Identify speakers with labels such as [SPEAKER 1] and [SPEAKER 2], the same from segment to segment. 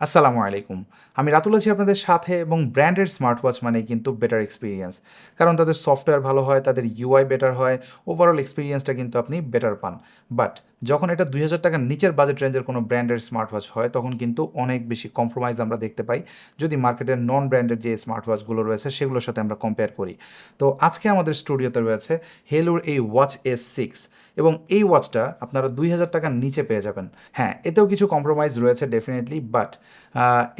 [SPEAKER 1] আসসালামু আলাইকুম। আমি রাতুল আছি আপনাদের সাথে এবং ব্র্যান্ডেড স্মার্ট ওয়াচ মানে কিন্তু বেটার এক্সপিরিয়েন্স কারণ তাদের সফটওয়্যার ভালো হয়, তাদের ইউআই বেটার হয় ওভারঅল এক্সপিরিয়েন্সটা কিন্তু আপনি বেটার পান। বাট যখন এটা দুই হাজার টাকার নিচের বাজেট রেঞ্জের কোনো ব্র্যান্ডের স্মার্ট ওয়াচ হয়, তখন কিন্তু অনেক বেশি কম্প্রোমাইজ আমরা দেখতে পাই। যদি মার্কেটের নন ব্র্যান্ডের যে স্মার্ট ওয়াচগুলো রয়েছে, সেগুলোর সাথে আমরা কম্পেয়ার করি। তো আজকে আমাদের স্টুডিওতে রয়েছে হেলুর এই ওয়াচ এস সিক্স এবং এই ওয়াচটা আপনারা দুই হাজার টাকার নিচে পেয়ে যাবেন। হ্যাঁ এতেও কিছু কম্প্রোমাইজ রয়েছে ডেফিনেটলি বাট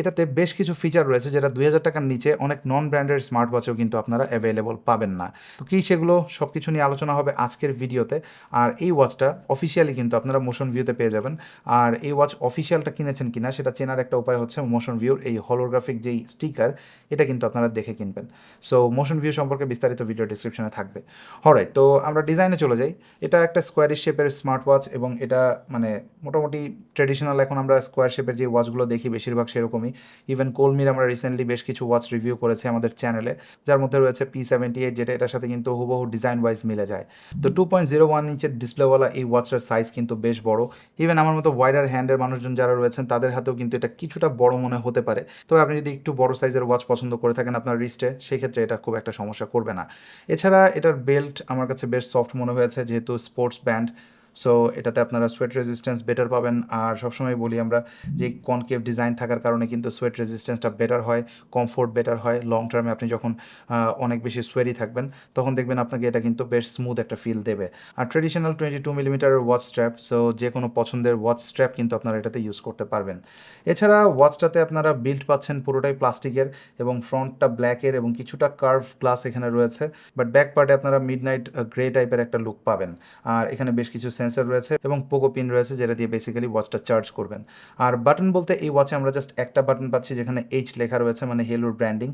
[SPEAKER 1] এটাতে বেশ কিছু ফিচার রয়েছে যেটা দুই হাজার টাকার নিচে অনেক নন ব্র্যান্ডের স্মার্ট ওয়াচেও কিন্তু আপনারা অ্যাভেলেবল পাবেন না। তো কী সেগুলো সব কিছু নিয়ে আলোচনা হবে আজকের ভিডিওতে আর এই ওয়াচটা অফিসিয়ালি কিন্তু আপনারা মোশন ভিউতে পেয়ে যাবেন। আর এই ওয়াচ অফিসিয়ালটা কিনেছেন কিনা সেটা চেনার একটা উপায় হচ্ছে মোশন ভিউর এই হলোগ্রাফিক যেই স্টিকার এটা কিন্তু আপনারা দেখে কিনবেন। সো মোশন ভিউ সম্পর্কে বিস্তারিত ভিডিও ডিসক্রিপশনে থাকবে। হরাইট তো আমরা ডিজাইনে চলে যাই। এটা একটা স্কোয়ারিশ শেপের স্মার্ট ওয়াচ এবং এটা মানে মোটামুটি ট্রেডিশনাল এখন আমরা স্কোয়ার শেপের যে ওয়াচগুলো দেখি বেশিরভাগ সেরকমই। ইভেন কোলমির আমরা রিসেন্টলি বেশ কিছু ওয়াচ রিভিউ করেছি আমাদের চ্যানেলে যার মধ্যে রয়েছে পি সেভেন্টি এইট যেটা এটার সাথে কিন্তু হুবহু ডিজাইন ওয়াইজ মিলে যায়। তো টু পয়েন্ট জিরো ওয়ান ইঞ্চের ডিসপ্লেওয়ালা এই ওয়াচটার সাইজ কিন্তু বেশ বড়। ইভেন আমার মতো ওয়াইডার হ্যান্ডের মানুষজন যারা রয়েছেন, তাদের হাতেও কিন্তু এটা কিছুটা বড় মনে হতে পারে। তবে আপনি যদি একটু বড় সাইজের ওয়াচ পছন্দ করে থাকেন আপনার রিস্টে সেক্ষেত্রে এটা খুব একটা সমস্যা করবে না। এছাড়া এটার বেল্ট আমার কাছে বেশ সফট মনে হয়েছে, যেহেতু স্পোর্টস ব্যান্ড সো এটাতে আপনারা সোয়েট রেজিস্ট্যান্স বেটার পাবেন। আর সবসময় বলি আমরা যে কনকেভ ডিজাইন থাকার কারণে কিন্তু সোয়েট রেজিস্ট্যান্সটা বেটার হয় কমফোর্ট বেটার হয়। লং টার্মে আপনি যখন অনেক বেশি সোয়েরি থাকবেন, তখন দেখবেন আপনাকে এটা কিন্তু বেশ স্মুথ একটা ফিল দেবে। আর ট্রেডিশনাল টোয়েন্টি টু মিলিমিটারের ওয়াচ স্ট্র্যাপ সো যে কোনো পছন্দের ওয়াচ স্ট্র্যাপ কিন্তু আপনারা এটাতে ইউজ করতে পারবেন। এছাড়া ওয়াচটাতে আপনারা বিল্ড পাচ্ছেন পুরোটাই প্লাস্টিকের এবং ফ্রন্টটা ব্ল্যাকের এবং কিছুটা কার্ভ গ্লাস এখানে রয়েছে। বাট ব্যাক পার্টে আপনারা মিড নাইট গ্রে টাইপের একটা লুক পাবেন। আর এখানে বেশ কিছু সেন্সর রয়েছে এবং পোকো পিন রয়েছে যেটা দিয়ে বেসিক্যালি ওয়াচটা চার্জ করবেন। আর বাটন বলতে এই ওয়াচে আমরা জাস্ট একটা বাটন পাচ্ছি যেখানে এইচ লেখা রয়েছে মানে হেলোর ব্র্যান্ডিং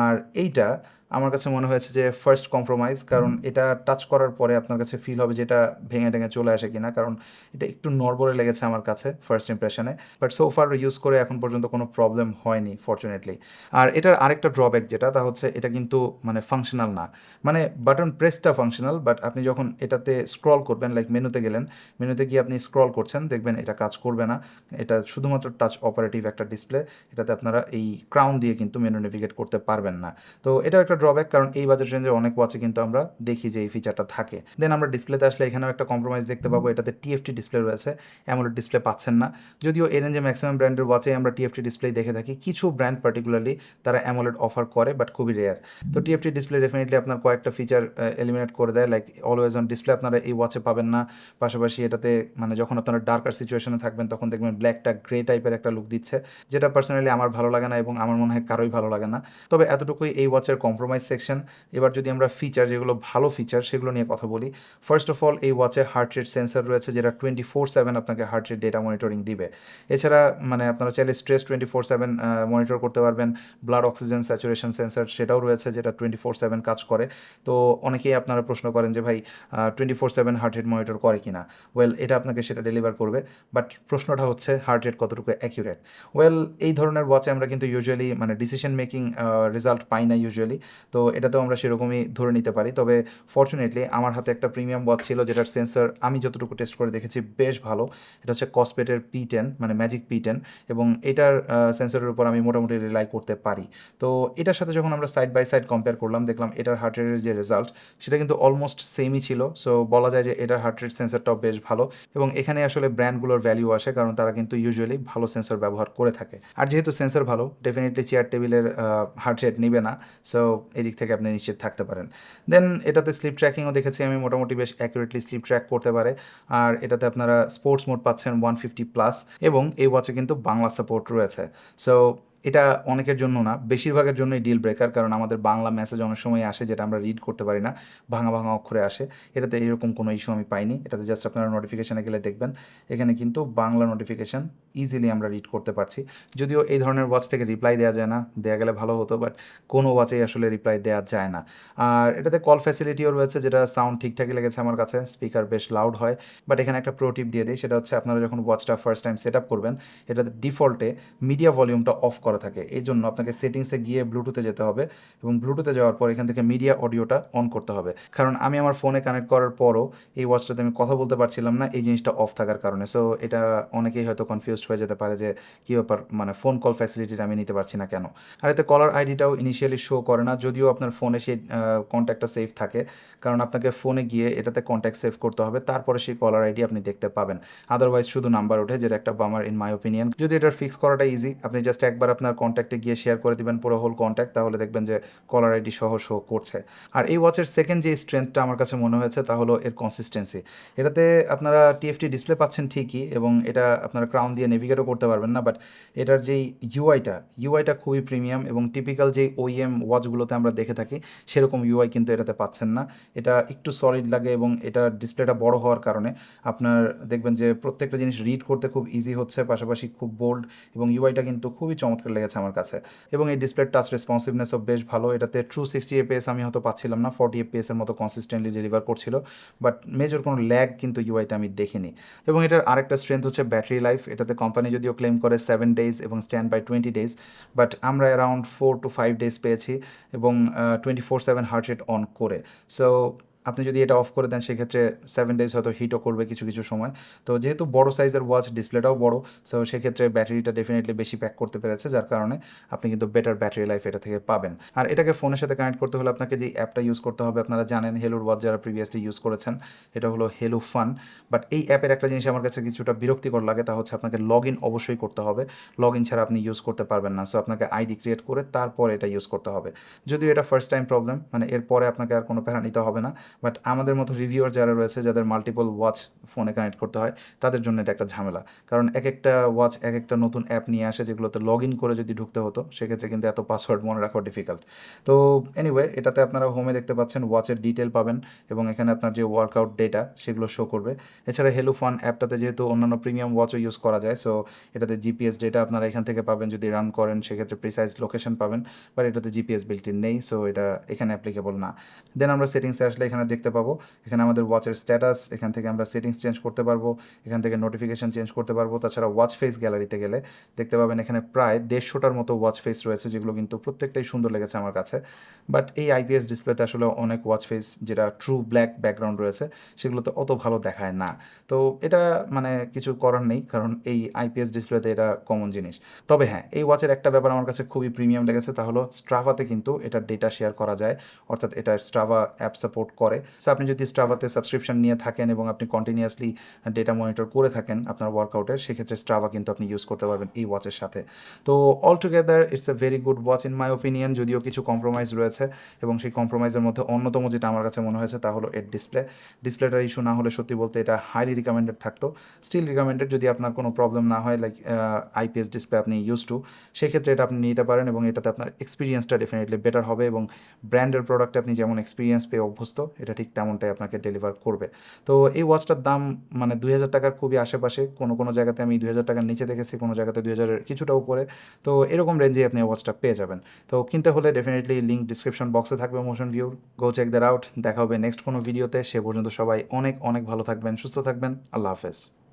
[SPEAKER 1] আর এইটা আমার কাছে মনে হয়েছে যে ফার্স্ট কম্প্রোমাইজ কারণ এটা টাচ করার পরে আপনার কাছে ফিল হবে যে এটা ভেঙে টেঙে চলে আসে কিনা, কারণ এটা একটু নড়বড়ে লেগেছে আমার কাছে ফার্স্ট ইমপ্রেশনে বাট সো ফার ইউজ করে এখন পর্যন্ত কোনো প্রবলেম হয়নি ফর্চুনেটলি আর এটার আরেকটা ড্রব্যাক যেটা, তা হচ্ছে এটা কিন্তু মানে ফাংশনাল না। মানে বাটন প্রেসটা ফাংশনাল বাট আপনি যখন এটাতে স্ক্রল করবেন লাইক মেনুতে গেলেন, মেনুতে গিয়ে আপনি স্ক্রল করছেন, দেখবেন এটা কাজ করবে না। এটা শুধুমাত্র টাচ অপারেটিভ একটা ডিসপ্লে এটাতে আপনারা এই ক্রাউন দিয়ে কিন্তু মেনু নেভিগেট করতে পারবেন না। তো এটা একটা ড্রব্যাক কারণ এই বাজেট রেঞ্জের অনেক ওয়াচে কিন্তু আমরা দেখি যে এই ফিচারটা থাকে। দেন আমরা ডিসপ্লেতে আসলে এখানেও একটা কম্প্রোমাইজ দেখতে পাবো, এটাতে টিএফটি ডিসপ্লে রয়েছে অ্যামোলেড ডিসপ্লে পাচ্ছেন না। যদিও এই রেঞ্জে ম্যাক্সিমাম ব্র্যান্ডের ওয়াচে আমরা টিএফটি ডিসপ্লে দেখে থাকি, কিছু ব্র্যান্ড পার্টিকুলারলি তারা অ্যামোলেড অফার করে বাট খুবই রেয়ার তো টিএফটি ডিসপ্লে ডেফিনেটলি আপনার কয়েকটা ফিচার এলিমিনেট করে দেয় লাইক অলওয়েজ অন ডিসপ্লে আপনারা এই ওয়াচে পাবেন না। পাশাপাশি এটাতে মানে যখন আপনারা ডার্কার সিচুয়েশনে থাকবেন, তখন দেখবেন ব্ল্যাকটা গ্রে টাইপের একটা লুক দিচ্ছে, যেটা পার্সোনালি আমার ভালো লাগে না এবং আমার মনে হয় কারোই ভালো লাগে না। তবে এতটুকুই এই ওয়াচের কম্প্রোমাইজ সেকশন এবার যদি আমরা ফিচার যেগুলো ভালো ফিচার সেগুলো নিয়ে কথা বলি। ফার্স্ট অফ অল এই ওয়াচে হার্ট রেট সেন্সার রয়েছে, যেটা টোয়েন্টি ফোর সেভেন আপনাকে হার্ট রেট ডেটা মনিটরিং দিবে। এছাড়া মানে আপনারা চাইলে stress twenty four seven monitor করতে পারবেন। ব্লাড অক্সিজেন স্যাচুরেশন সেন্সার সেটাও রয়েছে, যেটা টোয়েন্টি ফোর সেভেন কাজ করে। তো অনেকেই আপনারা প্রশ্ন করেন যে, ভাই twenty four seven heart rate monitor করে কি না ওয়েল এটা আপনাকে সেটা ডেলিভার করবে বাট প্রশ্নটা হচ্ছে হার্ট রেট কতটুকু অ্যাকিউরেট ওয়েল এই ধরনের ওয়াচে আমরা কিন্তু ইউজুয়ালি মানে ডিসিশন মেকিং রেজাল্ট পাই না ইউজুয়ালি তো এটাতেও আমরা সেরকমই ধরে নিতে পারি। তবে ফর্চুনেটলি আমার হাতে একটা প্রিমিয়াম ওয়াচ ছিল যেটার সেন্সর আমি যতটুকু টেস্ট করে দেখেছি বেশ ভালো। এটা হচ্ছে কসপেটের পি টেন মানে ম্যাজিক পি টেন এবং এটার সেন্সরের উপর আমি মোটামুটি রিলাই করতে পারি। তো এটার সাথে যখন আমরা সাইড বাই সাইড কম্পেয়ার করলাম, দেখলাম এটার হার্ট রেটের যে রেজাল্ট সেটা কিন্তু অলমোস্ট সেমই ছিল। সো বলা যায় যে এটার হার্ট রেট সেন্সরটাও বেশ ভালো এবং এখানে আসলে ব্র্যান্ডগুলোর ভ্যালিউ আসে কারণ তারা কিন্তু ইউজুয়ালি ভালো সেন্সর ব্যবহার করে থাকে। আর যেহেতু সেন্সর ভালো ডেফিনেটলি চেয়ার টেবিলের হার্ট রেট নেবে না। সো এদিক থেকে আপনি নিশ্চিত থাকতে পারেন। দেন এটাতে স্লিপ ট্র্যাকিংও দেখেছি আমি, মোটামুটি বেশ অ্যাকুরেটলি স্লিপ ট্র্যাক করতে পারে। আর এটাতে আপনারা স্পোর্টস মোড পাচ্ছেন ওয়ান ফিফটি প্লাস এবং এই ওয়াচে কিন্তু বাংলা সাপোর্ট রয়েছে। সো এটা অনেকের জন্য না, বেশিরভাগের জন্যই ডিল ব্রেকার কারণ আমাদের বাংলা মেসেজ অনেক সময় আসে যেটা আমরা রিড করতে পারি না, ভাঙা ভাঙা অক্ষরে আসে। এটাতে এরকম কোনো ইস্যু আমি পাইনি, এটাতে জাস্ট আপনারা নোটিফিকেশানে গেলে দেখবেন। এখানে কিন্তু বাংলা নোটিফিকেশান ইজিলি আমরা রিড করতে পারছি। যদিও এই ধরনের ওয়াচ থেকে রিপ্লাই দেওয়া যায় না দেওয়া গেলে ভালো হতো বাট কোনো ওয়াচেই আসলে রিপ্লাই দেওয়া যায় না। আর এটাতে কল ফ্যাসিলিটিও রয়েছে, যেটা সাউন্ড ঠিকঠাকই লেগেছে আমার কাছে স্পিকার বেশ লাউড হয় বাট এখানে একটা প্রো টিপ দিয়ে দিই, সেটা হচ্ছে আপনারা যখন ওয়াচটা ফার্স্ট টাইম সেট আপ করবেন, এটাতে ডিফল্টে মিডিয়া ভলিউমটা অফ করা থাকে। এই জন্য আপনাকে সেটিংসে গিয়ে ব্লুটুথে যেতে হবে এবং ব্লুটুথে যাওয়ার পর এখান থেকে মিডিয়া অডিওটা অন করতে হবে। কারণ আমি আমার ফোনে কানেক্ট করার পরও এই ওয়াচটাতে আমি কথা বলতে পারছিলাম না, এই জিনিসটা অফ থাকার কারণে। সো এটা অনেকেই হয়তো কনফিউজড হয়ে যেতে পারে যে কী ব্যাপার মানে ফোন কল ফ্যাসিলিটিটা আমি নিতে পারছি না কেন? আর এতে কলার আইডিটাও ইনিশিয়ালি শো করে না, যদিও আপনার ফোনে সেই কন্ট্যাক্টটা সেভ থাকে। কারণ আপনাকে ফোনে গিয়ে এটাতে কন্ট্যাক্ট সেভ করতে হবে, তারপরে সেই কলার আইডি আপনি দেখতে পাবেন। আদারওয়াইজ শুধু নাম্বার ওঠে, যেটা একটা বামার ইন মাই ওপিনিয়ন যদি এটা ফিক্স করাটা ইজি আপনি জাস্ট একবার আপনার কন্ট্যাক্টে গিয়ে শেয়ার করে দিবেন পুরো হোল কন্ট্যাক্ট তাহলে দেখবেন যে কলার আইডি সহ শো করছে। আর এই ওয়াচের সেকেন্ড যে স্ট্রেংথটা আমার কাছে মনে হয়েছে, তা হলো এর কনসিস্টেন্সি এটাতে আপনারা টিএফটি ডিসপ্লে পাচ্ছেন ঠিকই, এবং এটা আপনারা ক্রাউন দিয়ে নেভিগেটও করতে পারবেন না বাট এটার যেই ইউআইটা ইউআইটা খুবই প্রিমিয়াম এবং টিপিক্যাল যেই ওইএম ওয়াচগুলোতে আমরা দেখে থাকি, সেরকম ইউআই কিন্তু এটাতে পাচ্ছেন না। এটা একটু সলিড লাগে, এবং এটা ডিসপ্লেটা বড় হওয়ার কারণে আপনার দেখবেন যে প্রত্যেকটা জিনিস রিড করতে খুব ইজি হচ্ছে, পাশাপাশি খুব বোল্ড এবং ইউআইটা কিন্তু খুবই চমৎকার লেগেছে আমার কাছে। এবং এই ডিসপ্লের টাচ রেসপন্সিভনেসও বেশ ভালো। এটাতে ট্রু সিক্সটি এপিএস আমি হয়তো পাচ্ছিলাম না ফর্টি এপিএস এর মতো কনসিস্টেন্টলি ডেলিভার করছিল। বাট মেজর কোনো ল্যাগ কিন্তু ইউআইতে আমি দেখিনি। এবং এটার আরেকটা স্ট্রেংথ হচ্ছে ব্যাটারি লাইফ এটাতে কোম্পানি যদিও ক্লেম করে সেভেন ডেজ এবং stand by twenty days but আমরা around four to five days পেয়েছি এবং twenty four seven heart rate on করে। সো আপনি যদি এটা অফ করে দেন, সেক্ষেত্রে সেভেন ডেজ হয়তো হিটও করবে কিছু কিছু সময়। তো যেহেতু বড় সাইজের ওয়াচ ডিসপ্লেটাও বড় সো সেক্ষেত্রে ব্যাটারিটা ডেফিনেটলি বেশি প্যাক করতে পেরেছে, যার কারণে আপনি কিন্তু বেটার ব্যাটারি লাইফ এটা থেকে পাবেন। আর এটাকে ফোনের সাথে কানেক্ট করতে হলে আপনাকে যে অ্যাপটা ইউজ করতে হবে, আপনারা জানেন হেলুর ওয়াচ যারা প্রিভিয়াসলি ইউজ করেছেন, এটা হলো হেলু ফান বাট এই অ্যাপের একটা জিনিস আমার কাছে কিছুটা বিরক্তিকর লাগে, তা হচ্ছে আপনাকে লগ ইন অবশ্যই করতে হবে। লগ ইন ছাড়া আপনি ইউজ করতে পারবেন না সো আপনাকে আইডি ক্রিয়েট করে তারপর এটা ইউজ করতে হবে। যদিও এটা ফার্স্ট টাইম প্রবলেম মানে এরপরে আপনাকে আর কোনো প্যারা নিতে হবে না বাট আমাদের মতো রিভিউয়ার যারা রয়েছে, যাদের মাল্টিপল ওয়াচ ফোনে কানেক্ট করতে হয়, তাদের জন্য এটা একটা ঝামেলা। কারণ এক একটা ওয়াচ এক একটা নতুন অ্যাপ নিয়ে আসে, যেগুলোতে লগ ইন করে যদি ঢুকতে হতো, সেক্ষেত্রে কিন্তু এত পাসওয়ার্ড মনে রাখা ডিফিকাল্ট তো এনিওয়ে এটাতে আপনারা হোমে দেখতে পাচ্ছেন ওয়াচের ডিটেল পাবেন এবং এখানে আপনার যে ওয়ার্কআউট ডেটা সেগুলো শো করবে। এছাড়া হেলু ফান অ্যাপটাতে যেহেতু অন্যান্য প্রিমিয়াম ওয়াচও ইউজ করা যায় সো এটাতে জিপিএস ডেটা আপনারা এখান থেকে পাবেন, যদি রান করেন, সেক্ষেত্রে প্রিসাইজ লোকেশন পাবেন বাট এটাতে জিপিএস বিল্ট ইন নেই সো এটা এখানে অ্যাপ্লিকেবল না। দেন আমরা সেটিংসে আসলে এখানে দেখতে পাবো। এখানে আমাদের ওয়াচের স্ট্যাটাস এখান থেকে আমরা সেটিংস চেঞ্জ করতে পারব, এখান থেকে নোটিফিকেশান চেঞ্জ করতে পারব। তাছাড়া ওয়াচ ফেস গ্যালারিতে গেলে দেখতে পাবেন এখানে প্রায় দেড়শোটার মতো ওয়াচ ফেস রয়েছে, যেগুলো কিন্তু প্রত্যেকটাই সুন্দর লেগেছে আমার কাছে। বাট এই আইপিএস ডিসপ্লেতে আসলে অনেক ওয়াচ ফেস যেটা ট্রু ব্ল্যাক ব্যাকগ্রাউন্ড রয়েছে, সেগুলোতে অত ভালো দেখায় না। তো এটা মানে কিছু করার নেই, কারণ এই আইপিএস ডিসপ্লেতে এটা কমন জিনিস। তবে হ্যাঁ এই ওয়াচের একটা ব্যাপার আমার কাছে খুবই প্রিমিয়াম লেগেছে, তা হলো স্ট্রাভাতে কিন্তু এটার ডেটা শেয়ার করা যায়। অর্থাৎ এটা স্ট্রাভা অ্যাপ সাপোর্ট করে সো আপনি যদি স্ট্রাভাতে সাবস্ক্রিপশন নিয়ে থাকেন এবং আপনি কন্টিনিউয়াসলি ডেটা মনিটর করে থাকেন আপনার ওয়ার্কআউটের সেক্ষেত্রে স্ট্রাভা কিন্তু আপনি ইউজ করতে পারবেন এই ওয়াচের সাথে। তো all together it's a very good watch in my opinion যদিও কিছু কম্প্রোমাইজ রয়েছে এবং সেই কম্প্রোমাইজের মধ্যে অন্যতম যেটা আমার কাছে মনে হয়েছে তা হলো এর ডিসপ্লে ডিসপ্লেটার ইস্যু না হলে সত্যি বলতে এটা হাইলি রিকমেন্ডেড থাকতো। স্টিল রিকমেন্ডেড যদি আপনার কোনো প্রবলেম না হয় লাইক আইপিএস ডিসপ্লে আপনি ইউজ টু সেক্ষেত্রে এটা আপনি নিতে পারেন এবং এটাতে আপনার এক্সপিরিয়েন্সটা ডেফিনেটলি বেটার হবে এবং ব্র্যান্ডের প্রোডাক্টে আপনি যেমন এক্সপিরিয়েন্স পেয়ে অভ্যস্ত এটা ঠিক তেমনটাই আপনাকে ডেলিভার করবে। তো এই ওয়াচটার দাম মানে দুই হাজার টাকার খুবই আশেপাশে, কোনো কোনো জায়গাতে আমি দুই হাজার টাকার নিচে দেখেছি, কোনো জায়গাতে দুই হাজারের কিছুটা উপরে। তো এরকম রেঞ্জে আপনি ওয়াচটা পেয়ে যাবেন। তো কিনতে হলে ডেফিনেটলি লিঙ্ক ডিসক্রিপশন বক্সে থাকবে মোশন ভিউর গো চেক দ্যার আউট দেখা হবে নেক্সট কোনো ভিডিওতে সে পর্যন্ত সবাই অনেক অনেক ভালো থাকবেন, সুস্থ থাকবেন। আল্লাহ হাফেজ।